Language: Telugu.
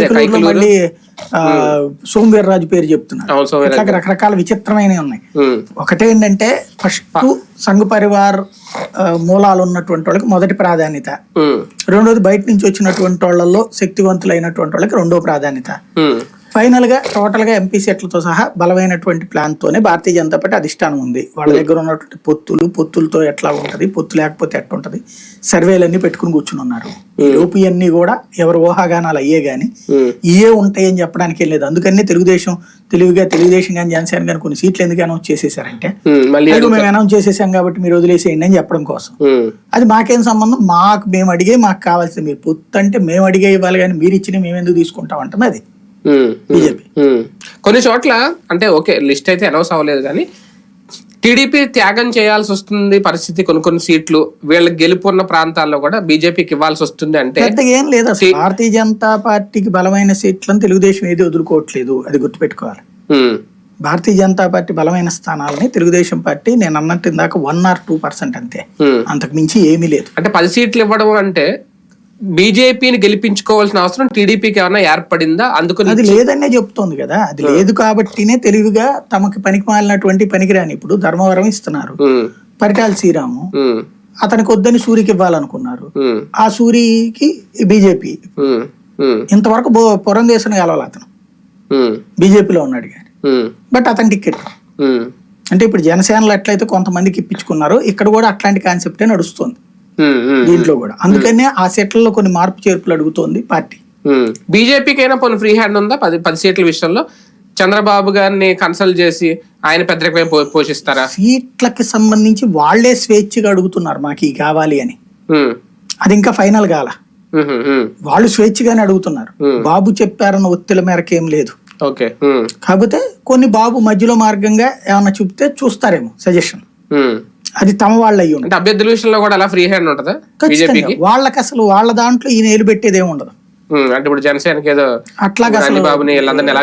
కైకలూరులో కైకలూరు. మళ్ళీ ఆ, సోమవీర్రాజు పేరు చెప్తున్నారు. ఇట్లా రకరకాల విచిత్రమైనవి ఉన్నాయి. ఉమ్, ఒకటేంటంటే ఫస్ట్ సంఘ పరివార్ మూలాలు ఉన్నటువంటి వాళ్ళకి మొదటి ప్రాధాన్యత. రెండోది బయట నుంచి వచ్చినటువంటి వాళ్ళల్లో శక్తివంతులైనటువంటి వాళ్ళకి రెండో ప్రాధాన్యత. ఉమ్, ఫైనల్గా టోటల్గా ఎంపీ సెట్లతో సహా బలమైనటువంటి ప్లాన్ తోనే భారతీయ జనతా పార్టీ అధిష్టానం ఉంది. వాళ్ళ దగ్గర ఉన్నటువంటి పొత్తులు పొత్తులతో ఎట్లా ఉంటది పొత్తు లేకపోతే ఎట్లా ఉంటది సర్వేలన్నీ పెట్టుకుని కూర్చుని ఉన్నారు. ఈ లోపు అన్ని కూడా ఎవరు ఊహాగానాలు అయ్యే గాని ఇయే ఉంటాయని చెప్పడానికి లేదు. అందుకని తెలుగుదేశం తెలివిగా తెలుగుదేశం కానీ జనసేన కానీ కొన్ని సీట్లు ఎందుకు అనౌన్స్ చేసేసారంటే మేము. అనౌన్స్ చేసేసాం కాబట్టి మీరు వదిలేసేయండి అని చెప్పడం కోసం. అది మాకేం సంబంధం? మాకు మేము అడిగే మాకు కావాల్సింది మీరు. పొత్తు అంటే మేము అడిగే ఇవ్వాలి కానీ మీరు ఇచ్చిన మేము ఎందుకు తీసుకుంటాం అంటుంది అది బీజేపీ ఉమ్. కొన్ని చోట్ల అంటే ఓకే లిస్ట్ అయితే అనౌన్స్ అవ్వలేదు కానీ టీడీపీ త్యాగం చేయాల్సి వస్తుంది పరిస్థితి కొన్ని కొన్ని సీట్లు వీళ్ళకి గెలుపున్న ప్రాంతాల్లో కూడా బీజేపీకి ఇవ్వాల్సి వస్తుంది అంటే పెద్దగా ఏం లేదు అసలు. భారతీయ జనతా పార్టీకి బలమైన సీట్లను తెలుగుదేశం ఏది వదులుకోవట్లేదు అది గుర్తుపెట్టుకోవాలి. భారతీయ జనతా పార్టీ బలమైన స్థానాలని తెలుగుదేశం పార్టీ నేను అన్నట్టు ఇందాక వన్ ఆర్ టూ పర్సెంట్ అంతే. అంతకు మించి ఏమీ లేదు. అంటే పది సీట్లు ఇవ్వడం అంటే బీజేపీని గెలిపించుకోవాల్సిన అవసరం టీడీపీకి ఏమైనా ఏర్పడిందా? అందుకని అది లేదనే చెప్తోంది కదా. అది లేదు కాబట్టినే తెలివిగా తమకి పనికి మాలినటువంటి పనికిరాని ఇప్పుడు ధర్మవరం ఇస్తున్నారు. పరిటాల శ్రీరాము. అతనికి వద్దని సూరికి ఇవ్వాలనుకున్నారు. ఆ సూరికి బీజేపీ. ఇంతవరకు బో- పురంధేశం గెలవాలి అతను. బీజేపీలో ఉన్నాడు కానీ. బట్ అతని టికెట్. ఉమ్, అంటే ఇప్పుడు జనసేనలో ఎట్లయితే కొంతమందికి ఇప్పించుకున్నారో ఇక్కడ కూడా అట్లాంటి కాన్సెప్టే నడుస్తుంది. దీంట్లో కూడా. అందుకనే ఆ సెట్లలో కొన్ని మార్పు చేర్పులు అడుగుతోంది పార్టీ. ఉమ్. బీజేపీకి అయినా కొన్ని ఫ్రీ హ్యాండ్ ఉందా? పది పది సీట్ల విషయంలో. చంద్రబాబు గారిని కన్సల్ట్ చేసి ఆయన పెద్దరికమే పో- పోషిస్తారా? సీట్లకి సంబంధించి వాళ్ళే స్వేచ్ఛగా అడుగుతున్నారు మాకు ఈ కావాలి అని. అది ఇంకా ఫైనల్ కాల వాళ్ళు స్వేచ్ఛగానే అడుగుతున్నారు. బాబు చెప్పారన్న ఒత్తిల మేరకు ఏం లేదు. ఓకే కాకపోతే కొన్ని బాబు మధ్యలో మార్గంగా ఏమన్నా చూపితే చూస్తారేమో సజెషన్. అది తమ వాళ్ళు అయ్యి అంటే అభ్యర్థుల విషయంలో కూడా అలా ఫ్రీ హ్యాండ్ ఉంటుందా? ఖచ్చితంగా. వాళ్ళకి అసలు వాళ్ళ దాంట్లో ఈయన ఏలు పెట్టేది ఏమి ఉండదు అంటే ఇప్పుడు జనసేనకి ఏదో అట్లాగా బాబుని వీళ్ళందరినీ ఎలా